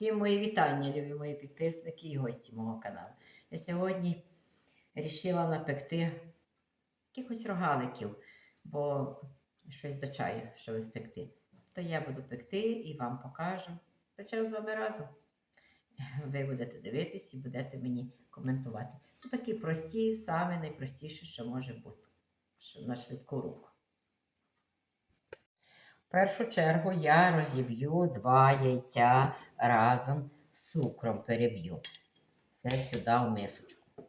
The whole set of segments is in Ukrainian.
Всім мої вітання, любі мої підписники і гості мого каналу. Я сьогодні вирішила напекти якихось рогаликів, бо щось до чаю, щоб спекти. То я буду пекти і вам покажу. Печемо з вами разом. Ви будете дивитись і будете мені коментувати. Це такі прості, самі найпростіші, що може бути. На швидку руку. В першу чергу я розіб'ю два яйця разом з цукром переб'ю. Все сюди в мисочку.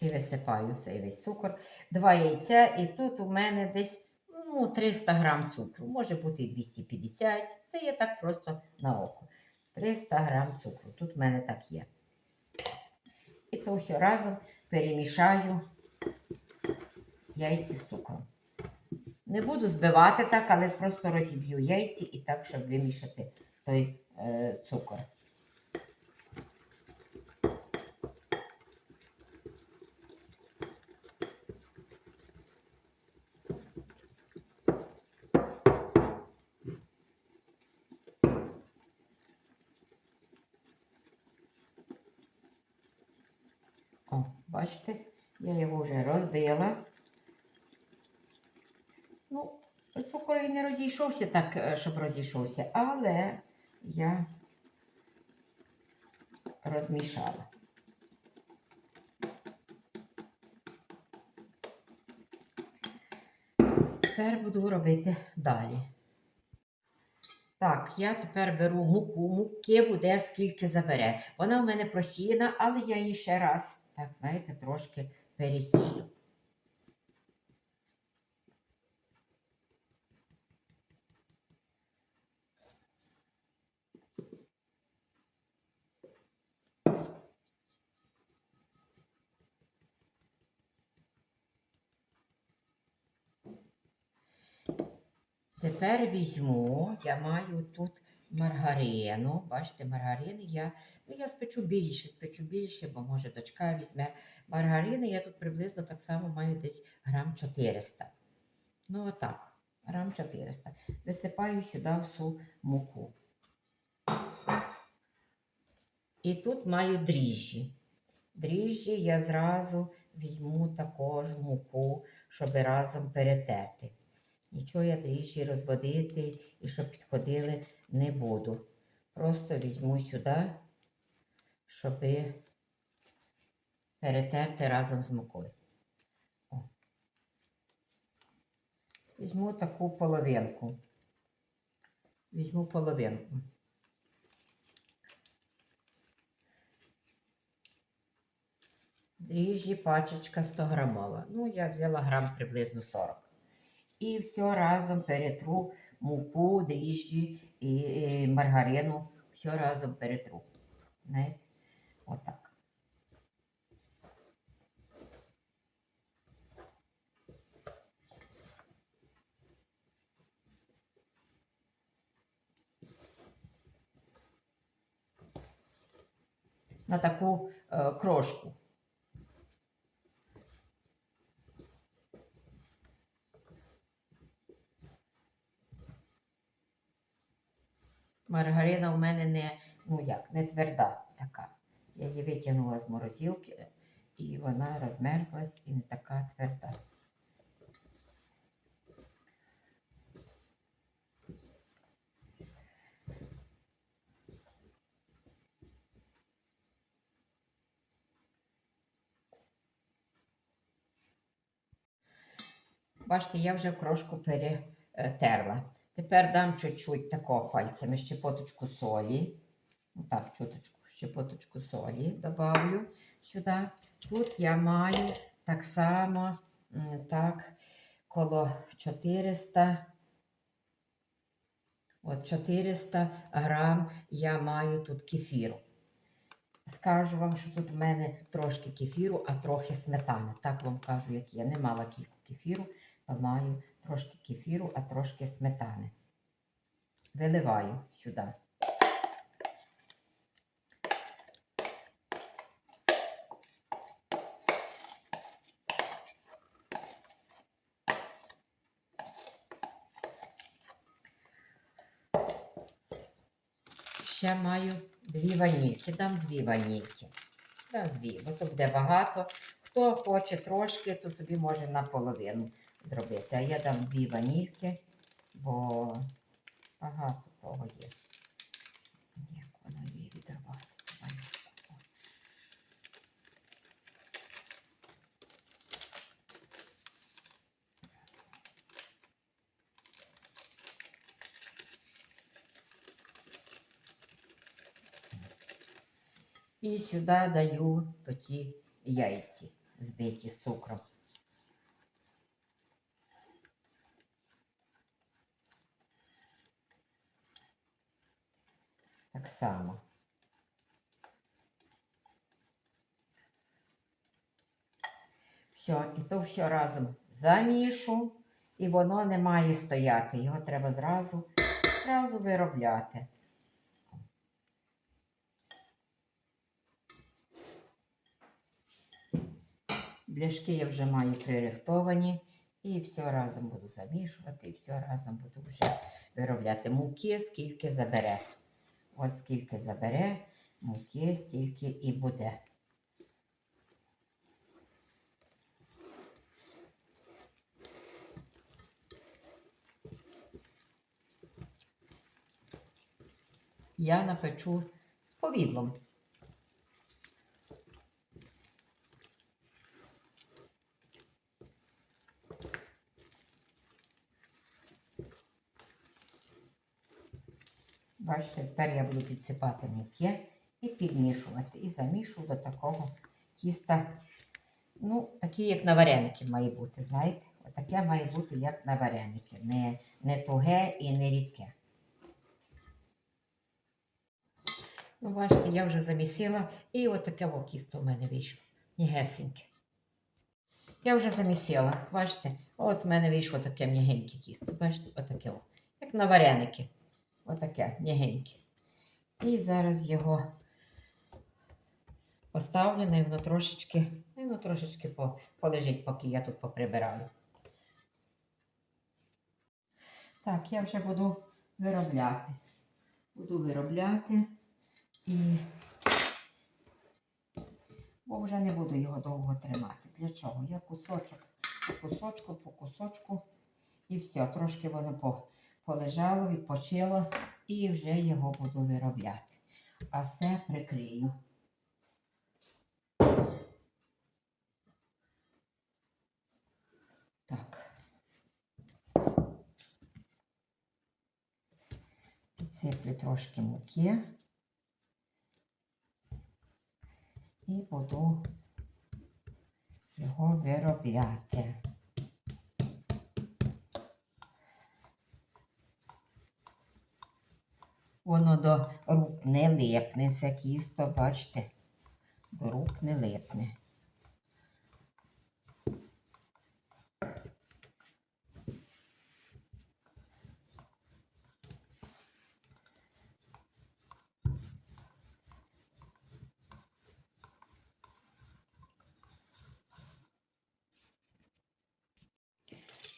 І висипаю цей весь цукор. Два яйця, і тут у мене десь ну, 300 грам цукру. Може бути і 250. Це я так просто на око. 300 грам цукру. Тут в мене так є. І то все разом перемішаю яйці з цукром. Не буду збивати так, але просто розіб'ю яйці і так, щоб вимішати той е, цукор. О, бачите, я його вже розбила. Ну, цукор і не розійшовся так, е, щоб розійшовся, але я розмішала. Тепер буду робити далі. Так, я тепер беру муку. Муки буде скільки забере. Вона в мене просіяна, але я її ще раз, так, знаєте, трошки пересію. Тепер візьму, я маю тут маргарину. Бачите, маргарини я. Ну, я спечу більше, спечу більше, бо може дочка візьме. Маргарини я тут приблизно так само маю десь грам 400. Ну, отак, грам 400. Висипаю сюди всю муку. І тут маю дріжджі. Дріжджі я зразу візьму також муку, щоб разом перетерти. Нічого я дріжджі розводити і щоб підходили не буду. Просто візьму сюди, щоб перетерти разом з мукою. Візьму таку половинку. Візьму половинку. Дріжджі пачечка 100 грамова. Ну, я взяла грам приблизно 40. І все разом перетру муку, дріжджі і, маргарину. Все разом перетру. Знаєте? Отак. На таку е, крошку. Маргарина у мене не, ну як, не тверда така. Я її витягнула з морозилки, і вона розмерзлась і не така тверда. Бачите, я вже крошку перетерла. Тепер дам чуть-чуть такого пальцями щепоточку солі. Отак, чуточку, щепоточку солі добавлю сюди. Тут я маю так само, так, коло 400, от 400 грам я маю тут кефіру. Скажу вам, що тут в мене трошки кефіру, а трохи сметани. Так вам кажу, як я не мала кільку кефіру, то маю трошки кефіру, а трошки сметани. Виливаю сюди. Ще маю дві ванільки, дам дві ванільки. Дам дві, бо то буде багато. Хто хоче трошки, то собі може наполовину зробити. А я дам дві ванільки, бо багато того є. Як воно її відривати? І сюди даю тоді яйці збиті з цукром. Так само. Все, і то все разом замішу, і воно не має стояти. Його треба зразу, зразу виробляти. Бляшки я вже маю пририхтовані. І все разом буду замішувати, і все разом буду вже виробляти муки, скільки забере. Ось скільки забере, муки, стільки і буде. Я напечу з повідлом. Бачите, тепер я буду підсипати муки і підмішувати. І замішу до такого тіста. Ну, такі, як на вареники має бути, знаєте? Отаке має бути, як на вареники. Не, не туге і не рідке. Ну, бачите, я вже замісила. І отаке во кісто в мене вийшло. Нігесеньке. Я вже замісила. Бачите, от в мене вийшло таке м'ягеньке кісто. Бачите, отаке. о. Як на вареники. Отаке, м'ягеньке. І зараз його поставлю, і воно трошечки, і воно трошечки по- полежить, поки я тут поприбираю. Так, я вже буду виробляти. Буду виробляти і бо вже не буду його довго тримати. Для чого? Я кусочок по кусочку, по кусочку і все. Трошки воно по, полежало, відпочило і вже його буду виробляти. А все прикрию. Так. Підсиплю трошки муки і буду його виробляти. Воно до рук не липне, це кісто, бачите, до рук не липне.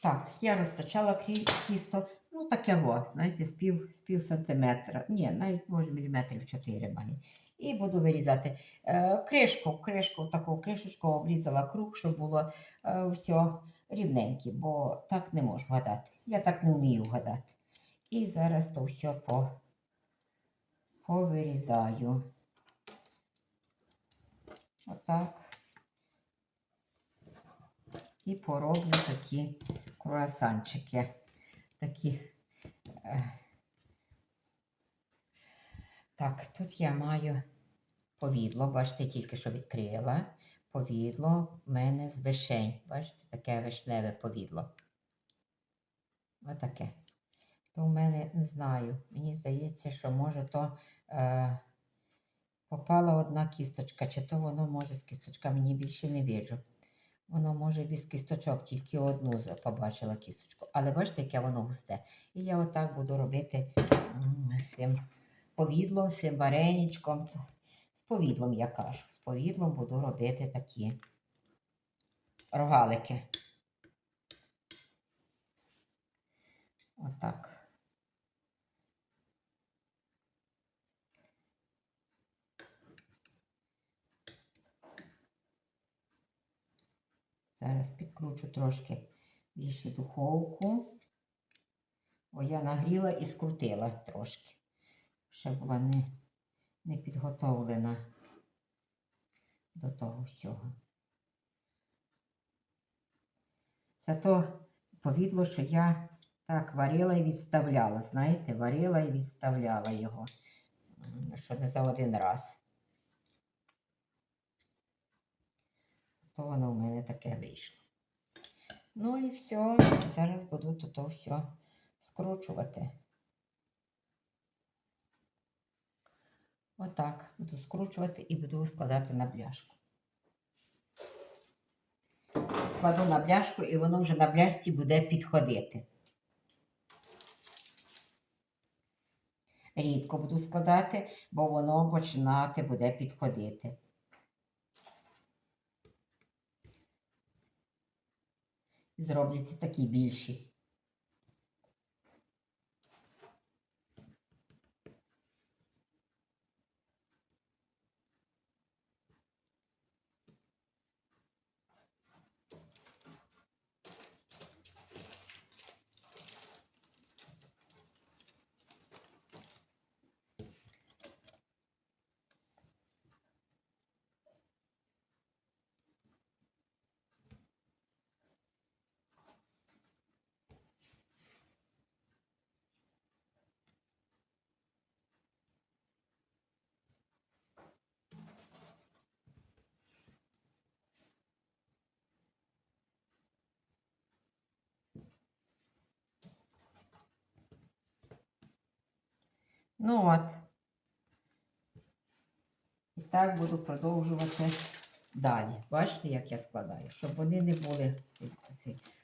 Так, я розтачала ну таке во, знаєте, з пів, з пів сантиметра. Ні, навіть може міліметрів 4 має. І буду вирізати е, кришку, кришку, таку кришечку обрізала круг, щоб було е, все рівненьке, бо так не можу гадати. Я так не вмію гадати. І зараз то все по, повирізаю. Отак. І пороблю такі круасанчики. Такі. Так, тут я маю повідло, бачите, тільки що відкрила. Повідло в мене з вишень. Бачите, таке вишневе повідло. Отаке. То в мене не знаю. Мені здається, що може то е, попала одна кісточка, чи то воно може з кісточка, мені більше не виджу. Воно може без кісточок, тільки одну побачила кісточку. Але бачите, яке воно густе. І я отак буду робити з цим повідлом, з цим вареничком. З повідлом, я кажу. З повідлом буду робити такі рогалики. Отак. Зараз підкручу трошки більше духовку. Бо я нагріла і скрутила трошки. Ще була не, не підготовлена до того всього. Зато повідло, що я так варила і відставляла. Знаєте, варила і відставляла його. Що не за один раз. То воно в мене таке вийшло. Ну і все. Зараз буду тут все скручувати. Отак буду скручувати і буду складати на бляшку. Складу на бляшку і воно вже на бляшці буде підходити. Рідко буду складати, бо воно починати буде підходити. Зробляться такі більші. Ну от. І так буду продовжувати далі. Бачите, як я складаю? Щоб вони не були,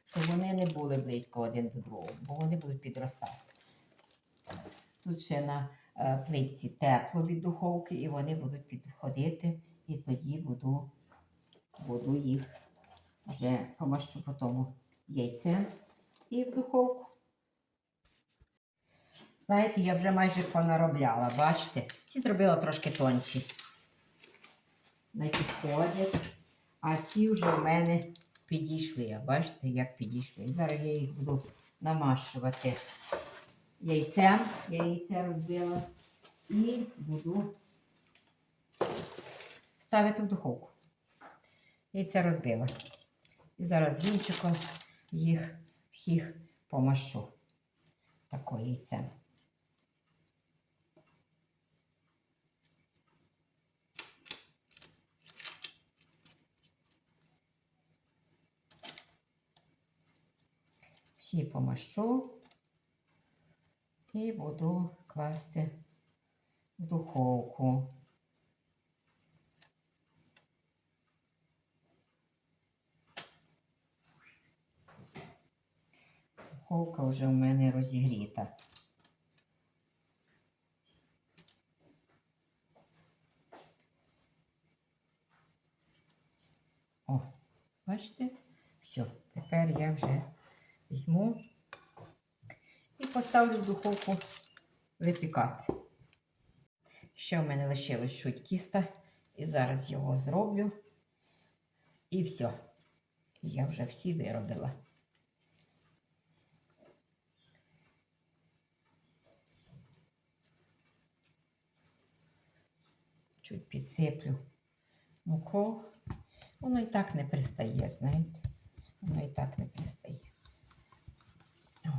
щоб вони не були близько один до другого, бо вони будуть підростати. Тут ще на е, плитці тепло від духовки, і вони будуть підходити, і тоді буду, буду їх вже помащу по тому яйцем і в духовку. Знаєте, я вже майже понаробляла, бачите? Ці зробила трошки тонші. Не підходять. А ці вже в мене підійшли. Бачите, як підійшли. Зараз я їх буду намащувати яйцем. Я яйце розбила. І буду ставити в духовку. Яйце розбила. І зараз вінчиком їх всіх помащу. Таке яйце. Всі помащу і буду класти в духовку. Духовка вже в мене розігріта. О, бачите? Все, тепер я вже візьму і поставлю в духовку випікати. Ще в мене лишилось чуть кіста, і зараз його зроблю. І все. Я вже всі виробила. Чуть підсиплю муку. Воно і так не пристає, знаєте. Воно і так не пристає. О.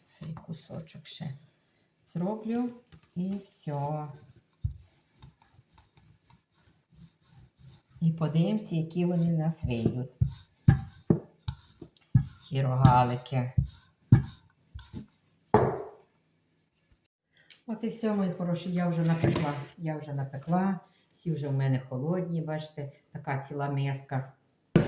Цей кусочок ще зроблю і все. І подивимося, які вони нас вийдуть. Ті рогалики. От і все, мої хороші, я вже напекла. Я вже напекла. Всі вже в мене холодні, бачите, така ціла миска.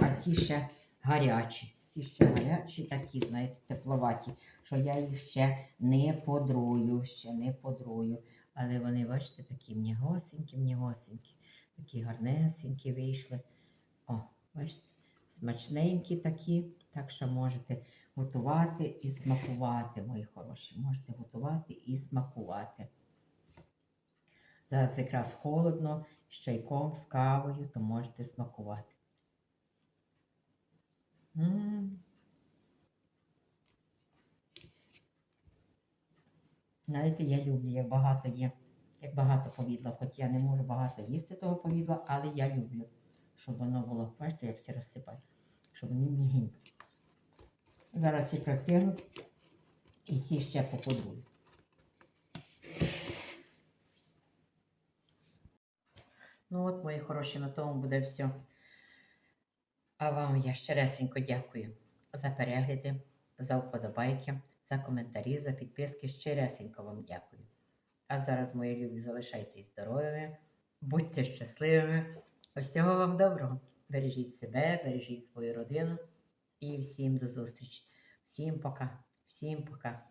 А всі ще гарячі. Всі ще гарячі, такі, знаєте, тепловаті, що я їх ще не подрую, ще не подрую. Але вони, бачите, такі м'ягосенькі, м'ягосенькі, такі гарнесенькі вийшли. О, бачите, смачненькі такі, так що можете готувати і смакувати, мої хороші. Можете готувати і смакувати. Зараз якраз холодно, з чайком, з кавою, то можете смакувати. Знаєте, я люблю, як багато є, як багато повідла, хоч я не можу багато їсти того повідла, але я люблю, щоб воно було, бачите, як всі розсипають, щоб вони мігенькі. Зараз їх розтягну і ці ще поподую. Ну от, мої хороші, на тому буде все. А вам я щиресенько дякую за перегляди, за вподобайки, за коментарі, за підписки. Щиресенько вам дякую. А зараз, мої любі, залишайтесь здоровими, будьте щасливими. Всього вам доброго. Бережіть себе, бережіть свою родину і всім до зустрічі. Всім пока. Всім пока.